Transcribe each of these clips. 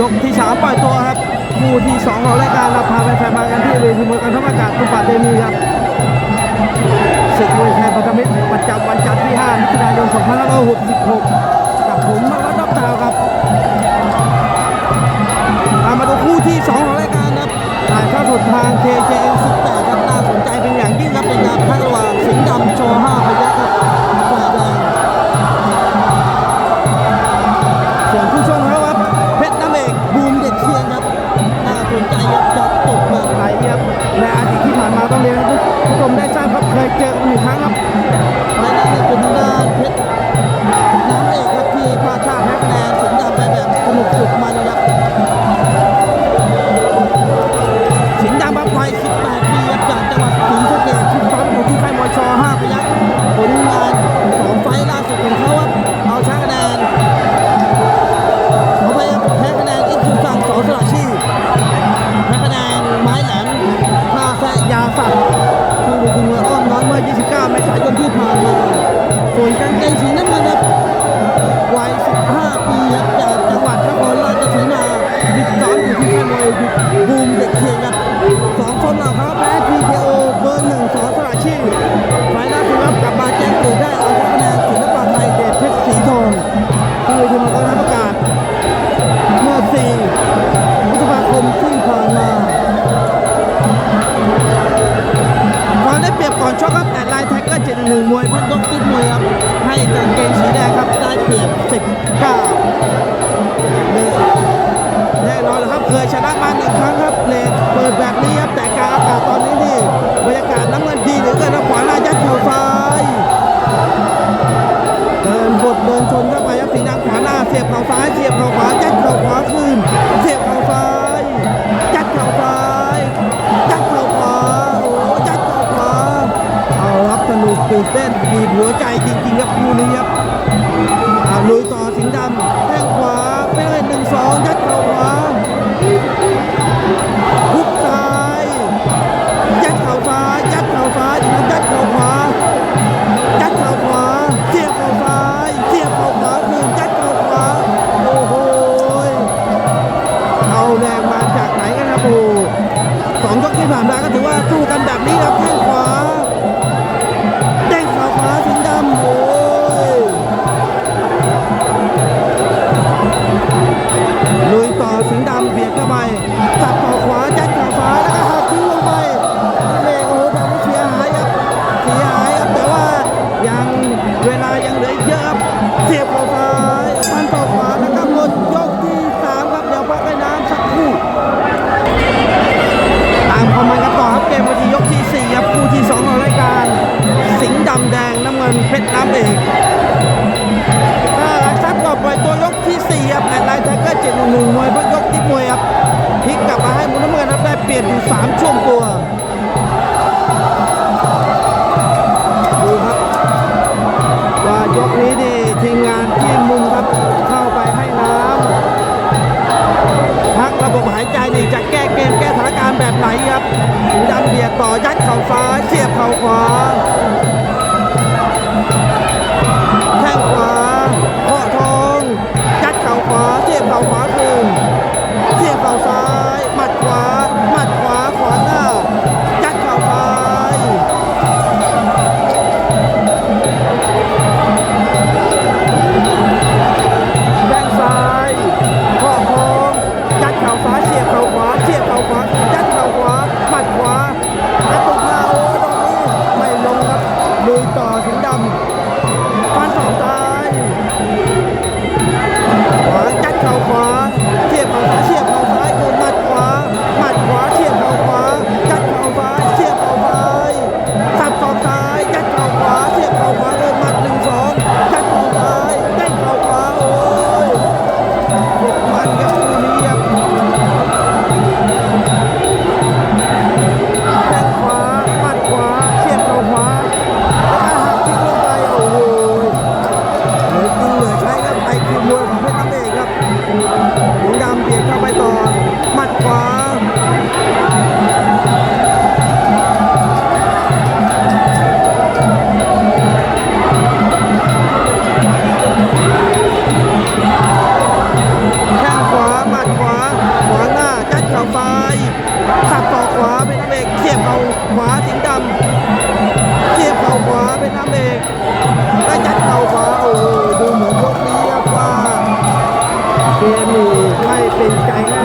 ยกที่สามปล่อยตัวครับคู่ที่สองของรายการเราพาแฟนๆมากันที่เวทีมวยกันทั้งอากาศตุปาเตมีครับศึกมวยไทยพัฒมิตรประจำวันจันทร์ที่5มิถุนายน2566กับผมมาแล้วนับดาวครับมาดูคู่ที่สองของรายการครับถ่ายทอดสดทาง KJN Udah. ามมาก็ถือว่าสู้กันแบบนี้ครับแข้งขวาเด้งขวาขวาสิงดำโอ้ยลุยต่อสิงดำเบียดเข้าไปจับต่อ นำอีกหลังซับก็ปล่อยตัวยกที่สี่ครับแอดไลน์ไทเกอร์เจ็ดหนึ่งมวยเพิ่งยกที่มวยครับพลิกกลับมาให้มุนน้ำเงินครับได้เปลี่ยนอยู่สามช่วงตัวดูครับว่ายกนี้ดีทีมงานที่มุมครับเข้าไปให้น้ำพักระบบหายใจนี่จะแก้เกมแก้สถานการณ์แบบไหนครับดันเบียดต่อยัดเข่าซ้าย 发现抛光现抛 เป็นใจนะ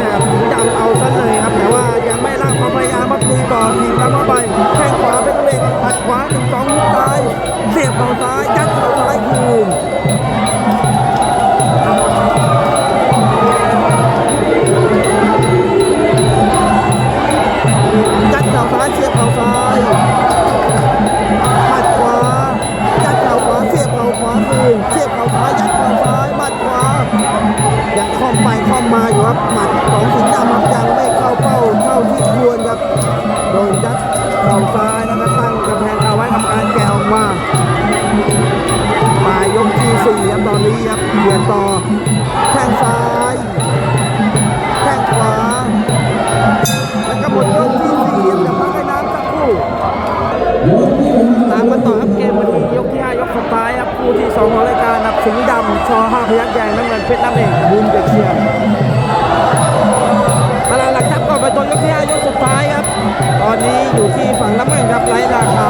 นี้ครับเปลี่ยนต่อแข้งซ้ายแข้งขวาแล้วก็หมดยกที่สี่เดี๋ยวพักให้น้ำสักครู่ตามกันต่อครับเกมวันนี้ยกที่ห้ายกสุดท้ายครับคู่ที่สองของรายการครับสิงห์ดำชอห้าพยักแดงน้ำเงินเพชรน้ำเองบุญเด็กเชียงตลาดหลักทรัพย์ก่อนไปตัวยกที่ห้ายกสุดท้ายครับ ตอนนี้อยู่ที่ฝั่งน้ำเงินครับไร้ราคา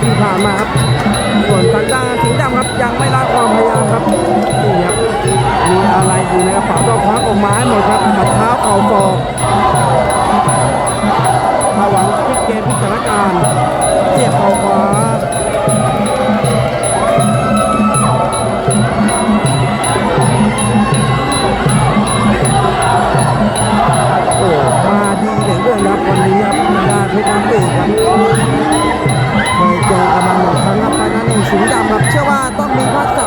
ที่ผ่านมาครับ ส่วนทางด้านสิงห์ดำครับยังไม่ละความพยายามครับนี่ครับมีอะไรอยู่ในกระเป๋าต้องคว้าออกมาให้หมดครับหมัดเท้าเข่าศอกถ้าหวังพลิกเกมพลิกสถานการณ์ เ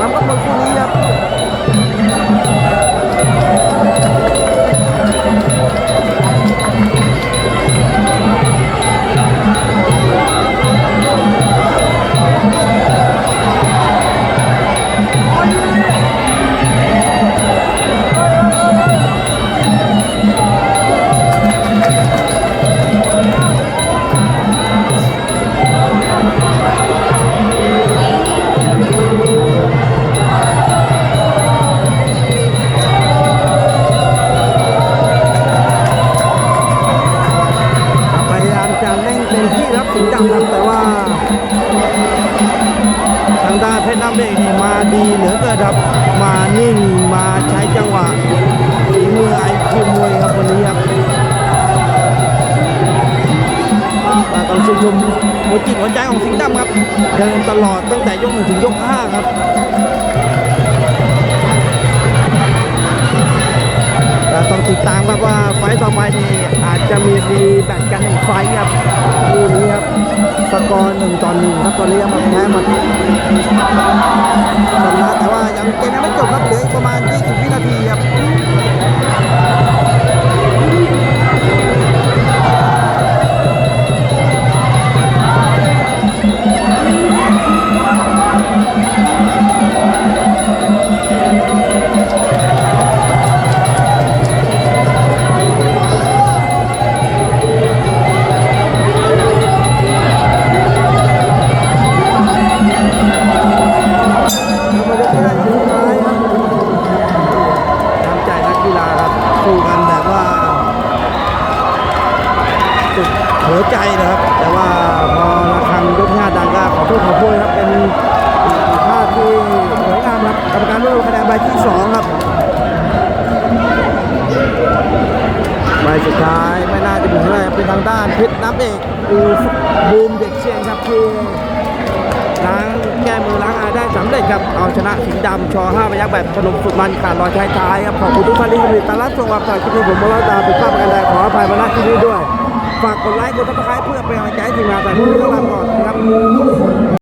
เต็มที่ครับสิงห์ดำครับแต่ว่า ทางด้านเพชรน้ำเบกนี่มาดีเหลือเกินครับมานิ่งมาใช้จังหวะฝีมือไอคิวมวยครับวันนี้ครับต้องชื่นชมหัวจิตหัวใจของสิงห์ดำครับ เดินตลอดตั้งแต่ยกหนึ่งถึงยกห้าครับ ต้องติดตามครับว่าไฟต่อไปนี่อาจจะมีดีแบตกันหนึ่งไฟครับคู่นี้ครับสกอร์หนึ่งต่อหนึ่งครับตอนนี้ยังมาแพ้มา สุดหัวใจนะครับ แต่ว่าพอระฆังยกที่ห้าดังก็ขอโทษขอโพยครับเป็นภาพที่สวยงามครับกรรมการรวบรวมคะแนนใบที่สองครับใบสุดท้ายไม่น่าจะเป็นอะไรเป็นทางด้านเพชรน้ำเอกอูบูมเด็กเชียงครับที่ล้างแก้มือล้างอาได้สำเร็จครับเอาชนะสิงห์ดำชอห้าพยักแบบสนุกสุดมันขาดรอยท้ายๆครับขอบคุณทุกท่านที่ติดตามรับชมความสนุกคลิปนี้ผมมาเล่าตามเป็นภาพประกันใดขออภัยมาณที่นี้ด้วย ฝากกดไลค์กดติดตามเพื่อเป็นกำลังใจให้ทีมงานแต่ทุกท่านก่อนนะครับ